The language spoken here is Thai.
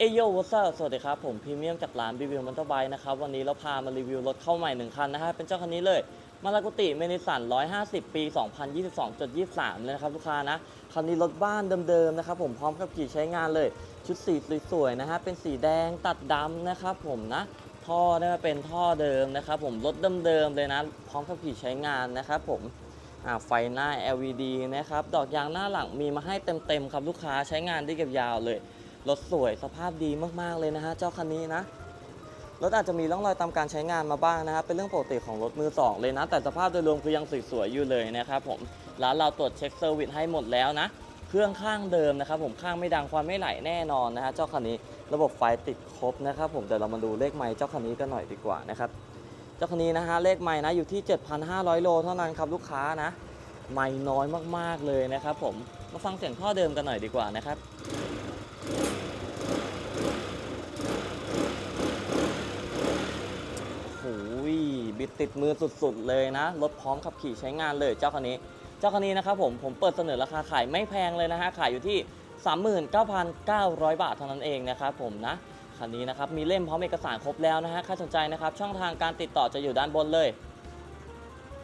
เอโยวอสสวัสดีครับ ผมพรีเมียมจากร้านรีวิวมอเตอร์ไบค์นะครับ วันนี้เราพามารีวิวรถเข้าใหม่หนึ่งคันนะฮะ เป็นเจ้าคันนี้เลยมาลากุติเมนิสัน 150 ปี 2022.23 เลยนะครับลูกค้านะ คันนี้รถบ้านเดิมๆนะครับผมพร้อมกับขี่ใช้งานเลย ชุดสีสวยๆนะฮะ เป็นสีแดงตัดดำนะครับผมนะ ท่อได้มาเป็นท่อเดิมนะครับผมรถเดิมๆเลยนะ พร้อมกับขี่ใช้งานนะครับผมไฟหน้า LED นะครับ ดอกยางหน้าหลังมีมาให้เต็มๆครับลูกค้าใช้งานได้เก็บยาวเลย รถสวยสภาพดีมากๆเลยนะฮะเจ้าคันนี้นะรถอาจจะมีร่องรอยตามการใช้งานมาบ้างนะครับเป็นเรื่องปกติของรถมือสองเลยนะ แต่สภาพโดยรวมคือยังสวยๆอยู่เลยนะครับผมร้านเราตรวจเช็คเซอร์วิสให้หมดแล้วนะ เครื่องข้างเดิมนะครับผมข้างไม่ดังควันไม่ไหลแน่นอนนะฮะเจ้าคันนี้ระบบไฟติดครบนะครับผมเดี๋ยวเรามาดูเลขไมล์เจ้าคันนี้กันหน่อยดีกว่านะครับเจ้าคันนี้นะฮะเลขไมล์นะอยู่ที่ 7,500 โลเท่านั้นครับลูกค้านะ ไม่น้อยมากๆเลยนะครับผมมาฟังเสียงท่อเดิมกันหน่อยดีกว่านะครับ โอ้ย บิดติดมือสุดๆเลยนะ รถพร้อมขับขี่ใช้งานเลยเจ้าคันนี้ เจ้าคันนี้นะครับผมผมเปิดเสนอราคาขายไม่แพงเลยนะฮะขายอยู่ที่ 39,900 บาทเท่านั้นเองนะครับผมนะคันนี้นะครับมีเล่มพร้อมเอกสารครบแล้วนะฮะใครสนใจนะครับช่องทางการติดต่อจะอยู่ด้านบนเลย